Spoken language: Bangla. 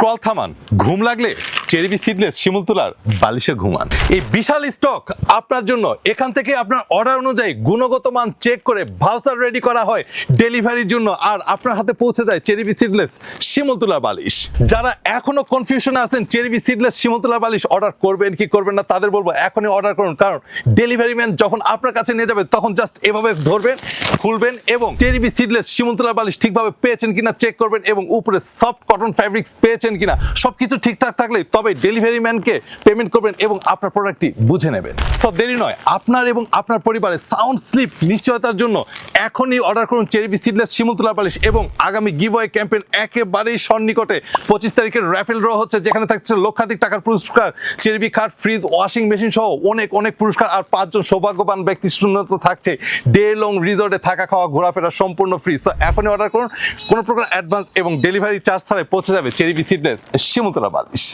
স্ক্রল থামান। ঘুম লাগলে চেরিবি সিডলেস শিমুল তুলার বালিশে ঘুমান। এই বিশাল স্টক আপনার জন্য, এখান থেকে আপনার অর্ডার অনুযায়ী গুণগত মান চেক করে ভাউচার রেডি করা হয় ডেলিভারির জন্য। আর আপনার হাতে পৌঁছে যায় চেরিবি সিডলেস শিমুল তুলার বালিশ। যারা এখনও কনফিউশনে আছেন চেরিবি সিডলেস শিমুল তুলার বালিশ অর্ডার করবেন কি করবেন না, তাদের বলব এখনই অর্ডার করুন। কারণ ডেলিভারি ম্যান যখন আপনার কাছে নিয়ে যাবে, তখন জাস্ট এভাবে ধরবেন, খুলবেন এবং চেরিবি সিডলেস শিমুলতলা বালিশ ঠিকভাবে পেয়েছেন কিনা চেক করবেন এবং উপরে সফট কটন ফ্যাব্রিক্স পেয়েছেন কিনা, সবকিছু ঠিকঠাক থাকলে তবে ডেলিভারি ম্যানকে পেমেন্ট করবেন এবং আপনার প্রোডাক্টটি বুঝে নেবেন। সব দেরি নয়, আপনার এবং আপনার পরিবারের সাউন্ড স্লিপ নিশ্চয়তার জন্য এখনই অর্ডার করুন চেরিবি সিডলেস শিমুলতলা বালিশ এবং আগামী গিভওয়ে ক্যাম্পেইন একেবারেই সন্নিকটে। পঁচিশ তারিখের র্যাফেল ড্র হচ্ছে, যেখানে থাকছে লক্ষাধিক টাকার পুরস্কার। চেরিবি খাট ফ্রিজ ওয়াশিং মেশিন সহ অনেক অনেক পুরস্কার আর পাঁচজন সৌভাগ্যবান ব্যক্তি শূন্যত থাকছে। ডে লং রিসর্টে থাকা খাওয়া ঘোরাফেরা সম্পূর্ণ ফ্রি সো এখনই অর্ডার করুন, কোনো প্রকার অ্যাডভান্স এবং ডেলিভারি চার্জ ছাড়াই পৌঁছে যাবে চেরিবি সিডলেস শিমুলতলা বালিশ